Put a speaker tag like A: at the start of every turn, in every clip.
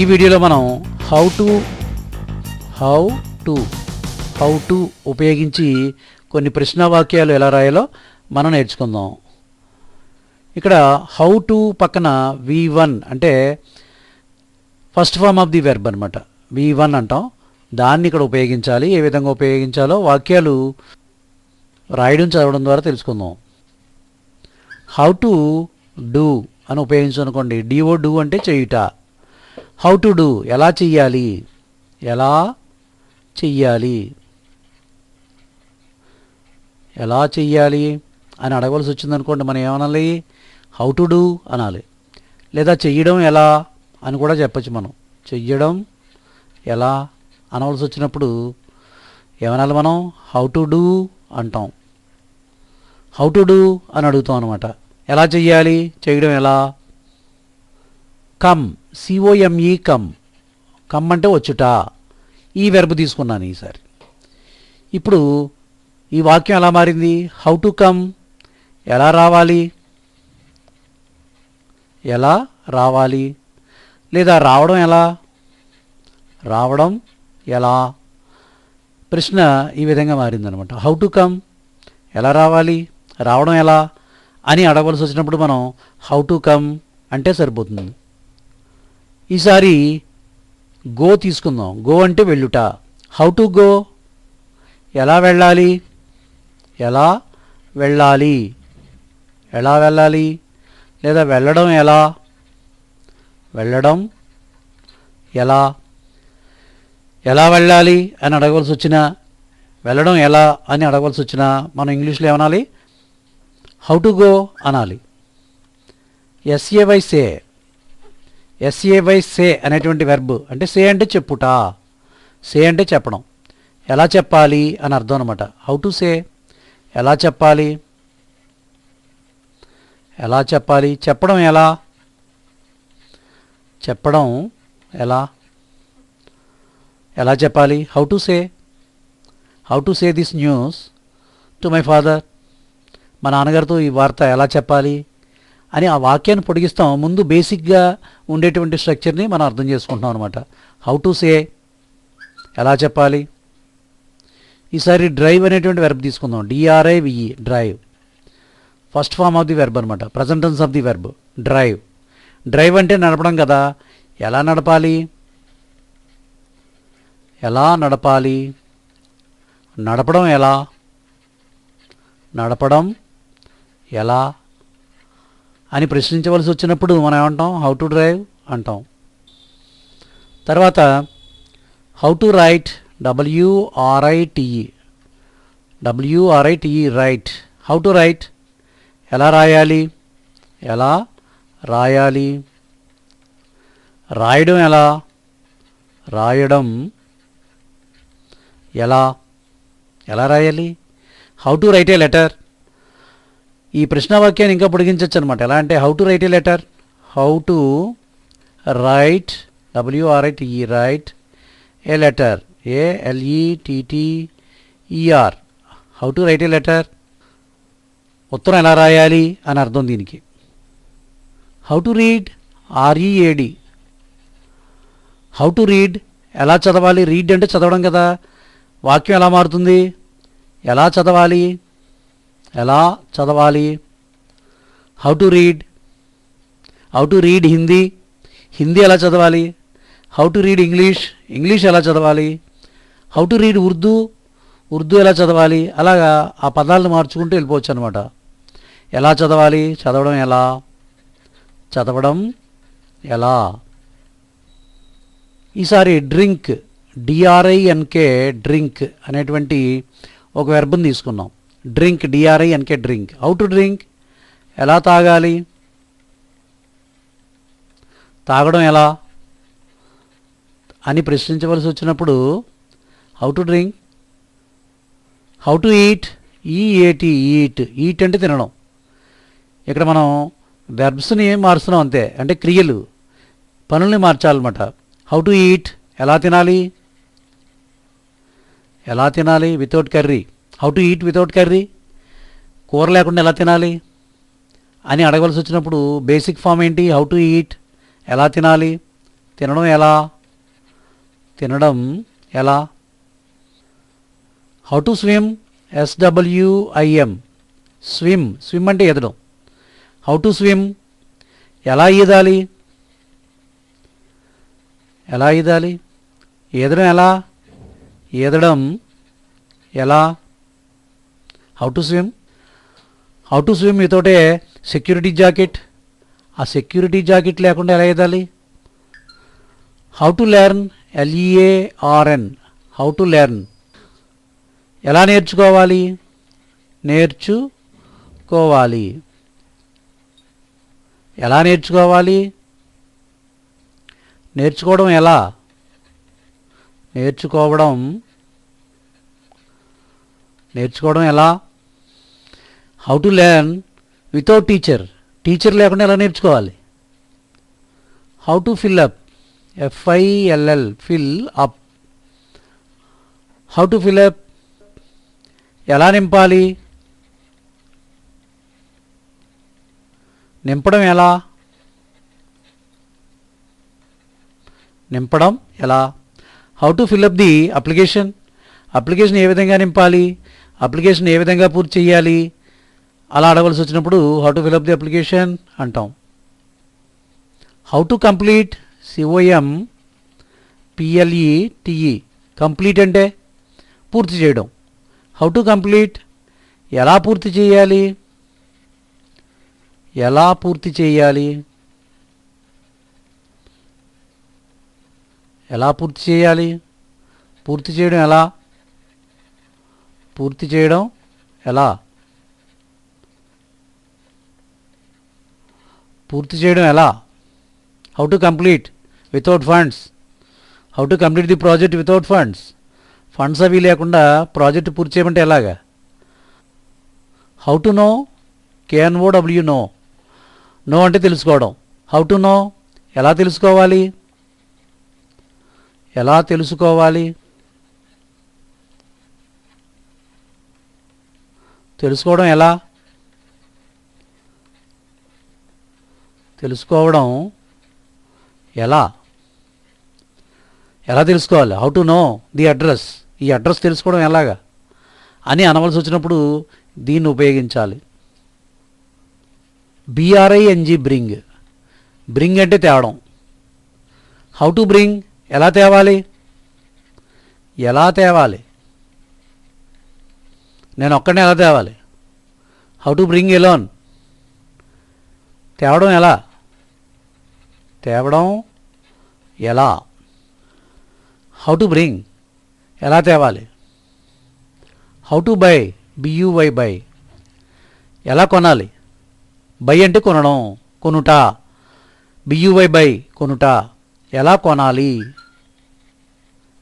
A: ఈ వీడియోలో మనం how to how to how to ఉపయోగించి కొన్ని ప్రశ్న వాక్యాలు ఎలా రాయాలో మనం నేర్చుకుందాం. ఇక్కడ హౌ టు పక్కన వి వన్ అంటే first form of the verb అనమాట వి వన్ అంటాం. దాన్ని ఇక్కడ ఉపయోగించాలి. ఏ విధంగా ఉపయోగించాలో వాక్యాలు రాయడం చదవడం ద్వారా తెలుసుకుందాం. హౌ టు డూ అని ఉపయోగించనుకోండి డిఓ డూ అంటే చేయుట. హౌ టు డూ ఎలా చెయ్యాలి? ఎలా చెయ్యాలి? ఎలా చెయ్యాలి? అని అడగవలసి వచ్చిందనుకోండి మనం ఏమనాలి? హౌ టు డూ అనాలి. లేదా చెయ్యడం ఎలా అని కూడా చెప్పచ్చు మనం. చెయ్యడం ఎలా అనవలసి వచ్చినప్పుడు ఏమనాలి మనం? హౌ టు డూ అంటాం. హౌ టు డూ అని అడుగుతాం అనమాట ఎలా చెయ్యాలి? చేయడం ఎలా? కమ్ సిఓఎంఈ కమ్ కమ్ అంటే వచ్చుట. ఈ వెర్బ్ తీసుకున్నాను ఈసారి. ఇప్పుడు ఈ వాక్యం ఎలా మారింది? హౌ టు కమ్ ఎలా రావాలి? ఎలా రావాలి? లేదా రావడం ఎలా? రావడం ఎలా? ప్రశ్న ఈ విధంగా మారిందనమాట హౌ టు కమ్ ఎలా రావాలి? రావడం ఎలా? అని అడగవలసి వచ్చినప్పుడు మనం హౌ టు కమ్ అంటే సరిపోతుంది. ఈసారి గో తీసుకుందాం. గో అంటే వెళ్ళుట. హౌ టు గో ఎలా వెళ్ళాలి? ఎలా వెళ్ళాలి? ఎలా వెళ్ళాలి? లేదా వెళ్ళడం ఎలా? వెళ్ళడం ఎలా? ఎలా వెళ్ళాలి అని అడగవలసి వచ్చినా వెళ్ళడం ఎలా అని అడగవలసి వచ్చినా మనం ఇంగ్లీష్లో ఏమనాలి? హౌ టు గో అనాలి. S A Y say S A Y say అనేటువంటి వెర్బ్ అంటే సే అంటే చెప్పుట. సే అంటే చెప్పడం. ఎలా చెప్పాలి అని అర్థం అనమాట హౌ టు సే ఎలా చెప్పాలి? ఎలా చెప్పాలి? చెప్పడం ఎలా? చెప్పడం ఎలా? ఎలా చెప్పాలి? How to say how to say this news to my father మా నాన్నగారితో ఈ వార్త ఎలా చెప్పాలి? అని ఆ వాక్యాన్ని పొడిగిస్తాం. ముందు బేసిక్గా ఉండేటువంటి స్ట్రక్చర్ని మనం అర్థం చేసుకుంటాం అనమాట హౌ టు సే ఎలా చెప్పాలి? ఈసారి డ్రైవ్ అనేటువంటి వెర్బ్ తీసుకుందాం. D R I V E drive first form of the verb అనమాట present tense of the verb drive drive అంటే నడపడం కదా. ఎలా నడపాలి? ఎలా నడపాలి? నడపడం ఎలా? నడపడం ఎలా? అని ప్రశ్నించవలసి వచ్చినప్పుడు మనం ఏమంటాం? హౌ టు డ్రైవ్ అంటాం. తర్వాత how to write W R I T E W R I T E write how to write ఎలా రాయాలి? ఎలా రాయాలి? రాయడం ఎలా? రాయడం ఎలా? ఎలా రాయాలి? How to write a letter ఈ ప్రశ్నవాక్యాన్ని ఇంకా పొడిగించవచ్చు అనమాట ఎలా అంటే how to write a letter how to write W R I T E write a letter ఏఎల్ఈటిటిఈఆర్ how to write a letter ఉత్తరం ఎలా రాయాలి అని అర్థం దీనికి. How to read R E A D how to read ఎలా చదవాలి? రీడ్ అంటే చదవడం కదా. వాక్యం ఎలా మారుతుంది? ఎలా చదవాలి? ఎలా చదవాలి? How to read how to read Hindi Hindi ఎలా చదవాలి? How to read English English ఎలా చదవాలి? How to read Urdu Urdu ఎలా చదవాలి? అలాగా ఆ పదాలను మార్చుకుంటూ వెళ్ళిపోవచ్చు అనమాట ఎలా చదవాలి? చదవడం ఎలా? చదవడం ఎలా? ఈసారి డ్రింక్ డిఆర్ఐఎన్కే డ్రింక్ అనేటువంటి ఒక వెర్బం తీసుకున్నాం. Drink D R I N K drink. How to drink ఎలా తాగాలి? తాగడం ఎలా? అని ప్రశ్నించవలసి వచ్చినప్పుడు how to drink how to eat E A T eat eat అంటే తినడం. ఇక్కడ మనం వెర్బ్స్ని మారుస్తున్నాం అంతే. అంటే క్రియలు. పనుల్ని మార్చాలన్నమాట. హౌ టు ఈట్ ఎలా తినాలి? ఎలా తినాలి? Without curry how to eat without curry కూర లేకుండా ఎలా తినాలి? అని అడగవలసి వచ్చినప్పుడు బేసిక్ ఫామ్ ఏంటి? హౌ టు ఈట్ ఎలా తినాలి? తినడం ఎలా? తినడం ఎలా? How to swim S W I M swim swim అంటే ఈదడం హౌ టు స్విమ్ ఎలా ఈదాలి? ఎలా ఈదాలి? ఈదడం ఎలా? ఈదడం ఎలా? How to swim how to swim మీతోటే security jacket ఆ సెక్యూరిటీ జాకెట్ లేకుండా ఎలా ఎదాలి? How to learn L E A R N how to learn ఎలా నేర్చుకోవాలి? నేర్చుకోవాలి. ఎలా నేర్చుకోవాలి? నేర్చుకోవడం ఎలా? నేర్చుకోవడం నేర్చుకోవడం ఎలా? How to learn without teacher teacher లేకుండా ఎలా నేర్చుకోవాలి? How to fill up F I L L fill up how to fill up ఎలా నింపాలి? నింపడం ఎలా? నింపడం ఎలా? How to fill up the application application ఏ విధంగా నింపాలి? అప్లికేషన్ ఏ విధంగా పూర్తి చేయాలి? అలా అడగవలసి వచ్చినప్పుడు how to fill up the application అంటాం. How to complete C O M P L E T E complete అంటే పూర్తి చేయడం. హౌ టు కంప్లీట్ ఎలా పూర్తి చేయాలి? ఎలా పూర్తి చేయాలి? ఎలా పూర్తి చేయాలి? పూర్తి చేయడం ఎలా? పూర్తి చేయడం ఎలా? పూర్తి చేయడం ఎలా? How to complete without funds how to complete the project without funds funds అవి లేకుండా ప్రాజెక్ట్ పూర్తి చేయమంటే ఎలాగా? How to know K N O W know know అంటే తెలుసుకోవడం. హౌ టు నో ఎలా తెలుసుకోవాలి? ఎలా తెలుసుకోవాలి? తెలుసుకోవడం ఎలా? తెలుసుకోవడం ఎలా? ఎలా తెలుసుకోవాలి? How to know the address ఈ అడ్రస్ తెలుసుకోవడం ఎలాగా? అని అనవలసి వచ్చినప్పుడు దీన్ని ఉపయోగించాలి. బీఆర్ఐఎన్జీ బ్రింగ్ బ్రింగ్ అంటే తేవడం. హౌ టు బ్రింగ్ ఎలా తేవాలి? ఎలా తేవాలి? నేను ఒక్కడనే ఎలా తేవాలి? హౌ టు బ్రింగ్ ఎలోన్ తేవడం ఎలా? తేవడం ఎలా? హౌ టు బ్రింగ్ ఎలా తేవాలి? How to buy B U Y buy ఎలా కొనాలి? బై అంటే కొనడం కొనుట. BUY by కొనుట. ఎలా కొనాలి?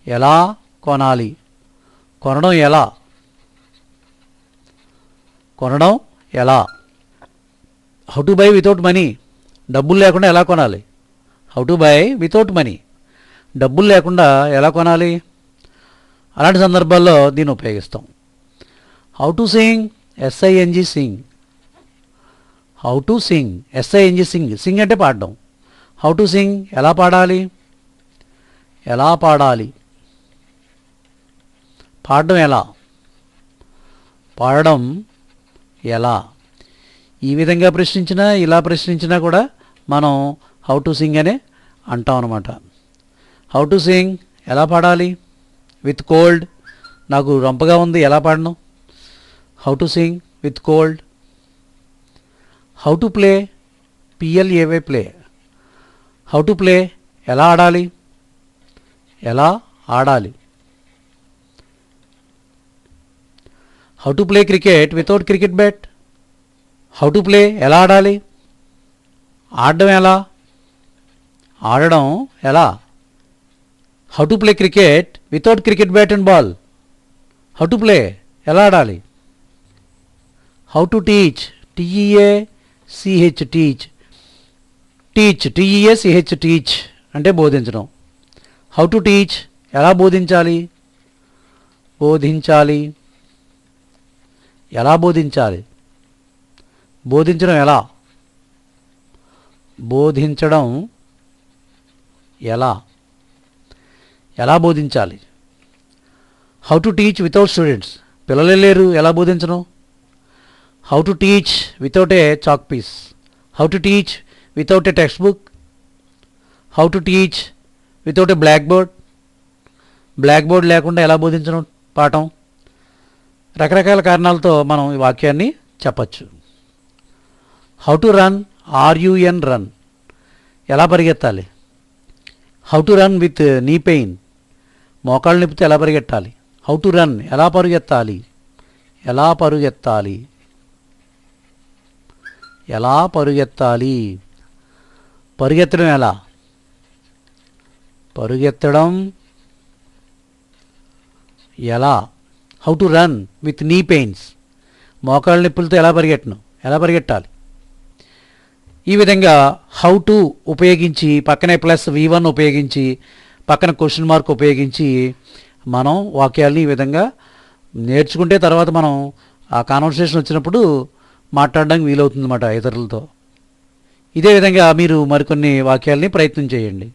A: ఎలా కొనాలి? కొనడం ఎలా? కొనడం ఎలా? How to buy without money డబ్బులు లేకుండా ఎలా కొనాలి? How to buy without money డబ్బులు లేకుండా ఎలా కొనాలి? అలాంటి సందర్భాల్లో దీన్ని ఉపయోగిస్తాం. How to sing S I N G sing how to sing S I N G sing sing అంటే పాడడం. హౌ టు సింగ్ ఎలా పాడాలి? ఎలా పాడాలి? పాడడం ఎలా? పాడడం ఎలా? ఈ విధంగా ప్రశ్నించినా ఇలా ప్రశ్నించినా కూడా మనం హౌ టు సింగ్ అనే అంటాం అనమాట హౌ టు సింగ్ ఎలా పాడాలి? విత్ కోల్డ్ నాకు రంపగా ఉంది ఎలా పాడను? How to sing with cold how to play P L A Y play how to play ఎలా ఆడాలి? ఎలా ఆడాలి? How to play cricket without cricket bat how to play ఎలా ఆడాలి? ఆడడం ఎలా? ఆడడం ఎలా? How to play cricket without cricket bat and ball how to play ఎలా ఆడాలి? How to teach T E A C H teach teach T E A C H teach అంటే బోధించడం. హౌ టు టీచ్ ఎలా బోధించాలి? బోధించాలి. ఎలా బోధించాలి? బోధించడం ఎలా? బోధించడం ఎలా? ఎలా బోధించాలి? How to teach without students పిల్లలే లేరు ఎలా బోధించను? How to teach without a chalk piece how to teach without a textbook how to teach without a blackboard blackboard లేకుండా ఎలా బోధించడం పాఠం. రకరకాల కారణాలతో మనం ఈ వాక్యాన్ని చెప్పచ్చు. How to run R U N run ఎలా పరిగెత్తాలి? How to run with knee pain మోకాళ్ళు నొప్పితే ఎలా పరిగెట్టాలి? హౌ టు రన్ ఎలా పరుగెత్తాలి? ఎలా పరుగెత్తాలి? ఎలా పరుగెత్తాలి? పరుగెత్తడం ఎలా? పరుగెత్తడం ఎలా? How to run with knee pains మోకాళ్ళ నొప్పులతో ఎలా పరిగెట్టను? ఎలా పరిగెట్టాలి? ఈ విధంగా హౌ టు ఉపయోగించి పక్కనే ప్లస్ వి వన్ ఉపయోగించి పక్కన క్వశ్చన్ మార్క్ ఉపయోగించి మనం వాక్యాలని ఈ విధంగా నేర్చుకుంటే తర్వాత మనం ఆ కాన్వర్సేషన్ వచ్చినప్పుడు మాట్లాడడానికి వీలవుతుందన్నమాట ఇతరులతో. ఇదే విధంగా మీరు మరికొన్ని వాక్యాలని ప్రయత్నం చేయండి.